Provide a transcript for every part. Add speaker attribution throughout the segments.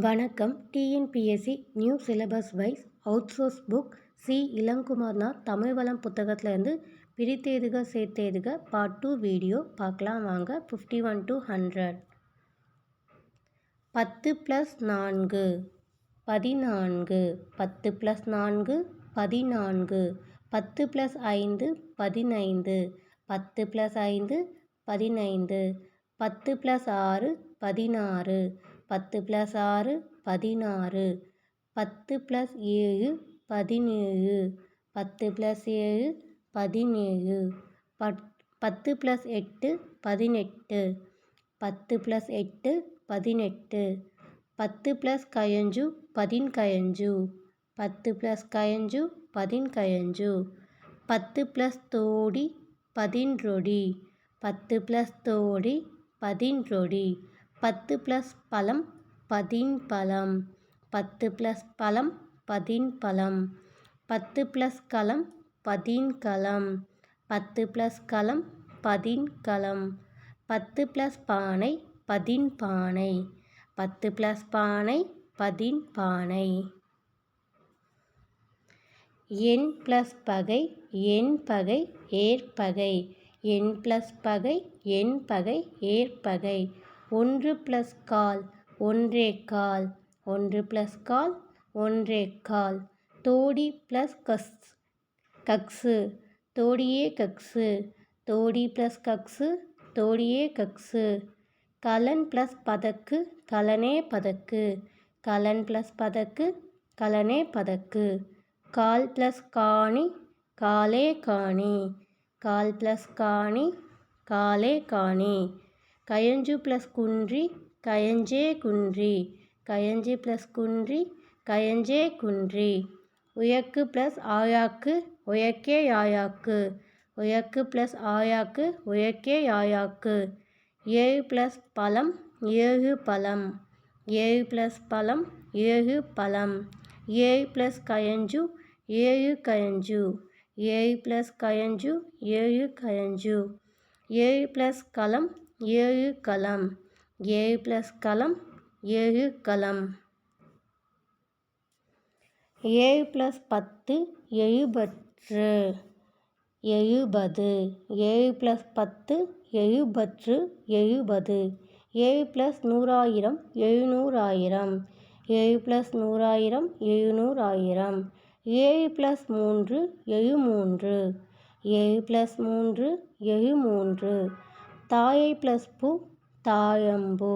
Speaker 1: வணக்கம். TNPSC new syllabus wise outsource book C. Ilankumaranar Tamil Valam புத்தகத்திலேருந்து பிரித்தேதுக சேர்த்தேதுக part two video பார்க்கலாம் வாங்க. ஃபிஃப்டி ஒன் டு ஹண்ட்ரட் பத்து ப்ளஸ் நான்கு பதினான்கு. பத்து ப்ளஸ் நான்கு பதினான்கு. பத்து ப்ளஸ் ஐந்து பதினைந்து. பத்து ப்ளஸ் ஐந்து பதினைந்து. பத்து ப்ளஸ் ஆறு பதினாறு. பத்து ப்ளஸ் ஆறு பதினாறு. பத்து ப்ளஸ் ஏழு பதினேழு. பத்து ப்ளஸ் ஏழு பதினேழு. பத் பத்து ப்ளஸ் எட்டு பதினெட்டு. பத்து ப்ளஸ் எட்டு பதினெட்டு. பத்து ப்ளஸ் கயஞ்சு பதின்கயஞ்சு. பத்து ப்ளஸ் கயஞ்சு பதின்கயஞ்சு. பத்து ப்ளஸ் தோடி பதின்றொடி. பத்து ப்ளஸ் தோடி பதின்றொடி. பத்து ப்ளஸ் பழம் பதின் பழம். பத்து ப்ளஸ் பழம் பதின் பழம். பத்து ப்ளஸ் களம் பதின் களம். பத்து ப்ளஸ் களம் பதின் களம். பத்து ப்ளஸ் பானை பதின் பானை. பத்து ப்ளஸ் பானை பதின் பானை. எண் ப்ளஸ் பகை எண் பகை ஏற்பகை. எண் ப்ளஸ் பகை எண் பகை ஏற்பகை. ஒன்று ப்ளஸ் கால் ஒன்றே கால் ஒன்று ப்ளஸ் கால் ஒன்றே கால். தோடி ப்ளஸ் கஸ் கக்ஸு. தோடியே கக்ஸு. தோடி ப்ளஸ் கக்ஸு தோடியே கக்ஸு. கலன் ப்ளஸ் பதக்கு கலனே பதக்கு. கலன் ப்ளஸ் பதக்கு கலனே பதக்கு. கால் ப்ளஸ் காணி காலே காணி. கால் ப்ளஸ் காணி காலே காணி. கயஞ்சு ப்ளஸ் குன்றி கயஞ்சே குன்றி. கயஞ்சி ப்ளஸ் குன்றி கயஞ்சே குன்றி. உயக்கு ப்ளஸ் ஆயாக்கு உயக்கே யாயாக்கு உயக்கு ப்ளஸ் ஆயாக்கு உயக்கே யாயாக்கு ஏழு ப்ளஸ் பழம் ஏழு பழம். ஏழு ப்ளஸ் பழம் ஏழு பழம். ஏழு ப்ளஸ் கயஞ்சு ஏழு கயஞ்சு. ஏழு ப்ளஸ் கயஞ்சு ஏழு கயஞ்சு. ஏழு ப்ளஸ் களம் ஏழு களம் ஏழு ப்ளஸ் களம் ஏழு களம் ஏழு ப்ளஸ் பத்து எழுபற்று. எழுபது. ஏழு ப்ளஸ் பத்து எழுபற்று எழுபது. ஏழு ப்ளஸ் நூறாயிரம் எழுநூறாயிரம். ஏழு ப்ளஸ் நூறாயிரம் எழுநூறாயிரம். ஏழு ப்ளஸ் மூன்று எழுமூன்று. ஏழு ப்ளஸ் மூன்று எழுமூன்று. தாயை ப்ளஸ் பூ தாயம்பூ.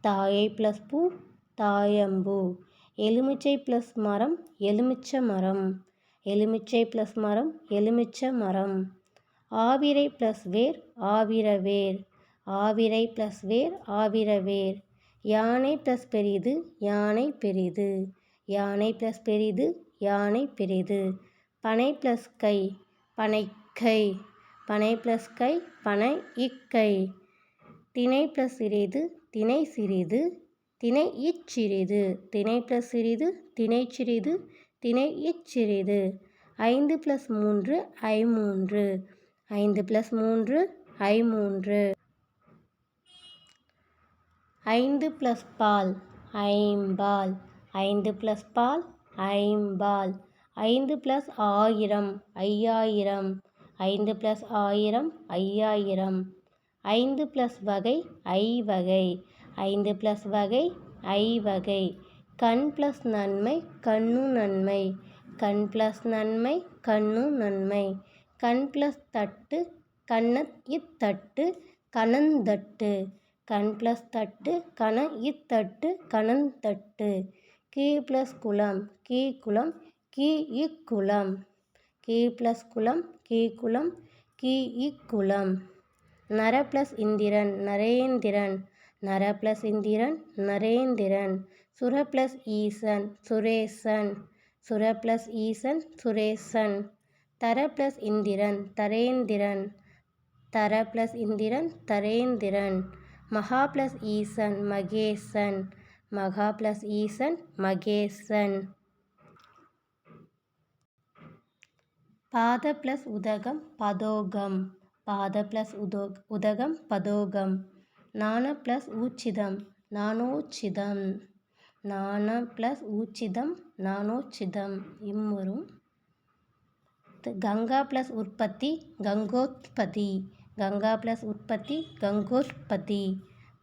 Speaker 1: தாயை ப்ளஸ் பூ தாயம்பூ. எலுமிச்சை ப்ளஸ் மரம் எலுமிச்சை மரம். எலுமிச்சை ப்ளஸ் மரம் எலுமிச்சை மரம். ஆவிரை ப்ளஸ் வேர் ஆவிர வேர். ஆவிரை ப்ளஸ் வேர் ஆவிர வேர். யானை ப்ளஸ் பெரிது யானை பெரிது. யானை ப்ளஸ் பெரிது யானை பெரிது. பனை ப்ளஸ் கை பனைக்கை பனை ப்ளஸ் கை பனை இக்கை திணை ப்ளஸ் சிறிது திணை சிறிது திணை இச்சிறிது திணை ப்ளஸ் சிறிது திணை சிறிது திணை இச்சிறிது ஐந்து ப்ளஸ் மூன்று ஐமூன்று ஐந்து ப்ளஸ் மூன்று ஐமூன்று ஐந்து ப்ளஸ் பால் ஐம்பால். ஐந்து ப்ளஸ் பால் ஐம்பால். ஐந்து ப்ளஸ் ஆயிரம் ஐயாயிரம். ஐந்து ப்ளஸ் ஆயிரம் ஐயாயிரம். ஐந்து ப்ளஸ் வகை ஐ வகை. ஐந்து ப்ளஸ் வகை ஐ வகை. கண் ப்ளஸ் நன்மை கண்ணு நன்மை. கண் ப்ளஸ் நன்மை கண்ணு நன்மை. கண் ப்ளஸ் தட்டு கண்ண இத்தட்டு கணந்தட்டு கண் ப்ளஸ் தட்டு கண இத்தட்டு கணந்தட்டு கீ ப்ளஸ் குளம் கீ குளம் கீ இக்குளம் கீ ப்ளஸ் குலம் கீ குலம் கீ இக்குளம் நர ப்ளஸ் இந்திரன் நரேந்திரன். நர ப்ளஸ் இந்திரன் நரேந்திரன். சுர ப்ளஸ் ஈசன் சுரேசன். சுர ப்ளஸ் ஈசன் சுரேசன். தர ப்ளஸ் இந்திரன் தரேந்திரன். தர ப்ளஸ் இந்திரன் தரேந்திரன். மகா ப்ளஸ் ஈசன் மகேசன். மகா ப்ளஸ் ஈசன் மகேசன். பாத ப்ளஸ் உதகம் பதோகம். பாத ப்ளஸ் உதோ உதகம் பதோகம். நாண ப்ளஸ் ஊச்சிதம் நானோச்சிதம் நாண ப்ளஸ் ஊச்சிதம் நானோச்சிதம் இம் வரும் கங்கா ப்ளஸ் உற்பத்தி கங்கோத்பதி. கங்கா ப்ளஸ் உற்பத்தி கங்கோத்பதி.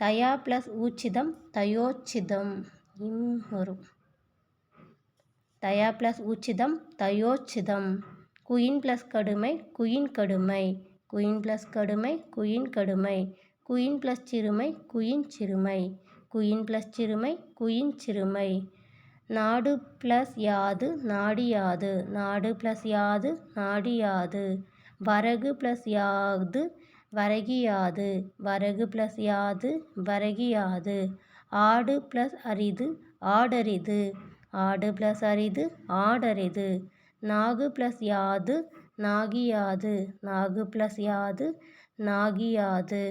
Speaker 1: தயா ப்ளஸ் ஊச்சிதம் தயோச்சிதம். இம் வரும் தயா ப்ளஸ் ஊச்சிதம் தயோச்சிதம். குயின் ப்ளஸ் கடுமை குயின் கடுமை. குயின் ப்ளஸ் கடுமை குயின் கடுமை. குயின் ப்ளஸ் சிறுமை குயின் சிறுமை. குயின் ப்ளஸ் சிறுமை குயின் சிறுமை. நாடு ப்ளஸ் யாது நாடியாது நாடு ப்ளஸ் யாது நாடியாது வரகு ப்ளஸ் யாது வரகியாது வரகு ப்ளஸ் யாது வரகியாது ஆடு ப்ளஸ் அரிது ஆடரிது. ஆடு ப்ளஸ் அரிது ஆடரிது. நாகு ப்ளஸ் யாது நாகியாது. நாகு ப்ளஸ் யாது நாகியாது.